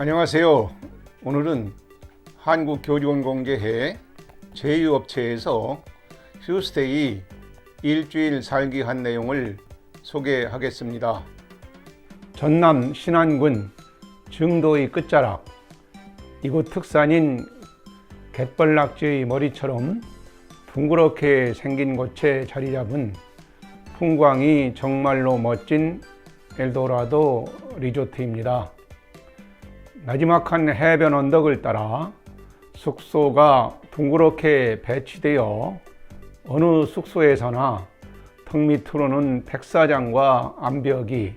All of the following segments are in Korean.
안녕하세요. 오늘은 한국교직원공제회 제휴업체에서 휴스테이 일주일 살기 한 내용을 소개하겠습니다. 전남 신안군 증도의 끝자락 이곳 특산인 갯벌낙지의 머리처럼 둥그렇게 생긴 곳에 자리 잡은 풍광이 정말로 멋진 엘도라도 리조트입니다. 나지막한 해변 언덕을 따라 숙소가 둥그렇게 배치되어 어느 숙소에서나 턱 밑으로는 백사장과 암벽이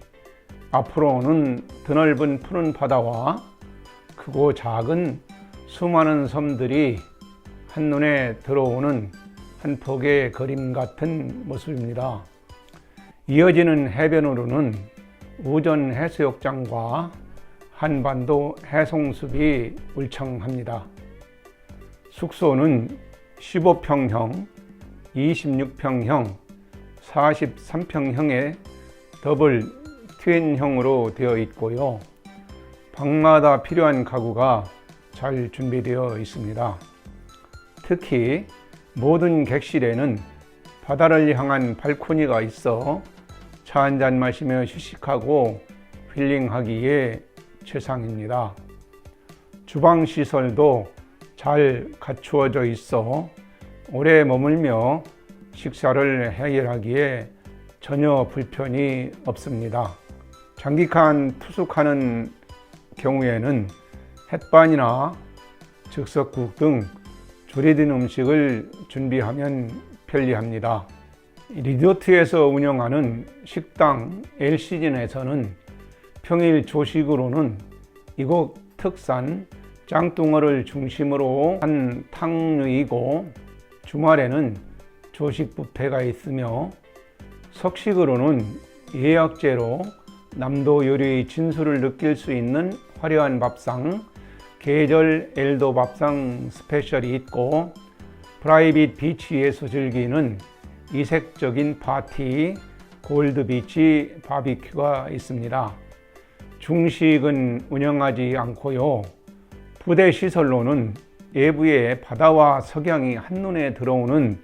앞으로는 드넓은 푸른 바다와 크고 작은 수많은 섬들이 한눈에 들어오는 한 폭의 그림 같은 모습입니다. 이어지는 해변으로는 우전 해수욕장과 한반도 해송숲이 울창합니다. 숙소는 15평형, 26평형, 43평형의 더블 트윈형으로 되어 있고요. 방마다 필요한 가구가 잘 준비되어 있습니다. 특히 모든 객실에는 바다를 향한 발코니가 있어 차 한잔 마시며 휴식하고 힐링하기에 최상입니다. 주방 시설도 잘 갖추어져 있어 오래 머물며 식사를 해결하기에 전혀 불편이 없습니다. 장기간 투숙하는 경우에는 햇반이나 즉석국 등 조리된 음식을 준비하면 편리합니다. 리조트에서 운영하는 식당 엘시즌에서는 평일 조식으로는 이곳 특산 짱뚱어를 중심으로 한 탕류이고 주말에는 조식 뷔페가 있으며 석식으로는 예약제로 남도 요리의 진수를 느낄 수 있는 화려한 밥상, 계절 엘도 밥상 스페셜이 있고 프라이빗 비치에서 즐기는 이색적인 파티 골드 비치 바비큐가 있습니다. 중식은 운영하지 않고요. 부대 시설로는 예부에 바다와 석양이 한눈에 들어오는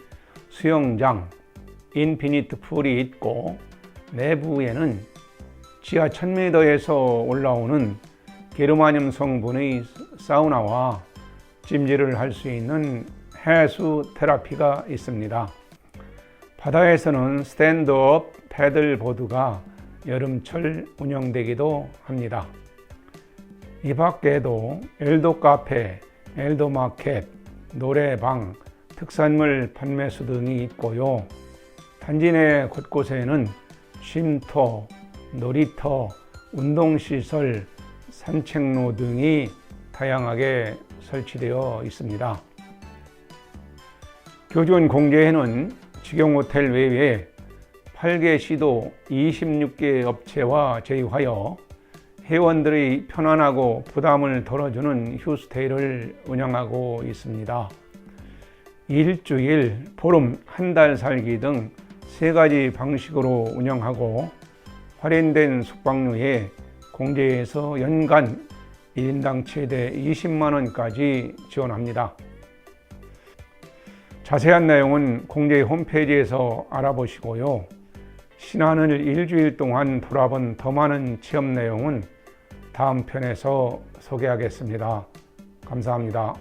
수영장, 인피니트 풀이 있고 내부에는 지하 1000m에서 올라오는 게르마늄 성분의 사우나와 찜질을 할 수 있는 해수 테라피가 있습니다. 바다에서는 스탠드업 패들보드가 여름철 운영되기도 합니다. 이 밖에도 엘도 카페, 엘도 마켓, 노래방, 특산물 판매소 등이 있고요. 단지 내 곳곳에는 쉼터, 놀이터, 운동시설, 산책로 등이 다양하게 설치되어 있습니다. 교준 공제회는 직영호텔 외에 8개 시도 26개 업체와 제휴하여 회원들의 편안하고 부담을 덜어주는 휴스테이를 운영하고 있습니다. 일주일, 보름, 한 달 살기 등 세 가지 방식으로 운영하고 할인된 숙박료에 공제에서 연간 1인당 최대 20만 원까지 지원합니다. 자세한 내용은 공제 홈페이지에서 알아보시고요. 신안을 일주일 동안 돌아본 더 많은 체험 내용은 다음 편에서 소개하겠습니다. 감사합니다.